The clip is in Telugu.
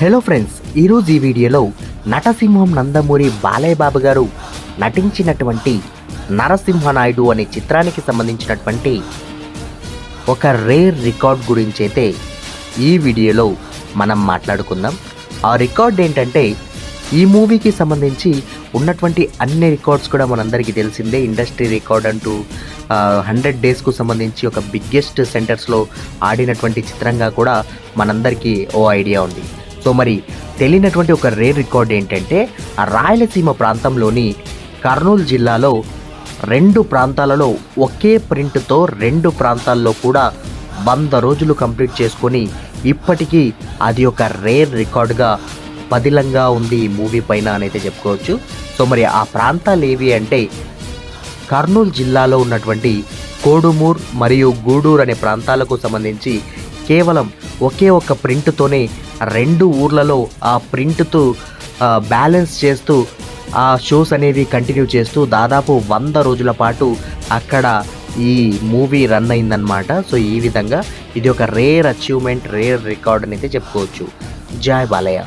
హలో ఫ్రెండ్స్ ఈరోజు ఈ వీడియోలో నటసింహం నందమూరి బాలయ్య బాబు గారు నటించినటువంటి నరసింహనాయుడు అనే చిత్రానికి సంబంధించినటువంటి ఒక రేర్ రికార్డ్ గురించి అయితే ఈ వీడియోలో మనం మాట్లాడుకుందాం. ఆ రికార్డ్ ఏంటంటే ఈ మూవీకి సంబంధించి ఉన్నటువంటి అన్ని రికార్డ్స్ కూడా మనందరికీ తెలిసిందే. ఇండస్ట్రీ రికార్డ్ అంటూ హండ్రెడ్ డేస్కు సంబంధించి ఒక బిగ్గెస్ట్ సెంటర్స్లో ఆడినటువంటి చిత్రంగా కూడా మనందరికీ ఓ ఐడియా ఉంది. సో మరి తెలియనటువంటి ఒక రేర్ రికార్డ్ ఏంటంటే ఆ రాయలసీమ ప్రాంతంలోని కర్నూలు జిల్లాలో రెండు ప్రాంతాలలో ఒకే ప్రింట్తో రెండు ప్రాంతాల్లో కూడా వంద రోజులు కంప్లీట్ చేసుకొని ఇప్పటికీ అది ఒక రేర్ రికార్డుగా పదిలంగా ఉంది ఈ మూవీ పైన అనైతే చెప్పుకోవచ్చు. సో మరి ఆ ప్రాంతాలు ఏవి అంటే కర్నూలు జిల్లాలో ఉన్నటువంటి కోడుమూర్ మరియు గూడూరు అనే ప్రాంతాలకు సంబంధించి కేవలం ఒకే ఒక్క ప్రింట్తోనే రెండు ఊర్లలో ఆ ప్రింట్తో బ్యాలెన్స్ చేస్తూ ఆ షోస్ అనేవి కంటిన్యూ చేస్తూ దాదాపు వంద రోజుల పాటు అక్కడ ఈ మూవీ రన్ అయిందనమాట సో ఈ విధంగా ఇది ఒక రేర్ అచీవ్మెంట్ రేర్ రికార్డ్ అని అయితే చెప్పుకోవచ్చు. జాయ్ బాలయ్య.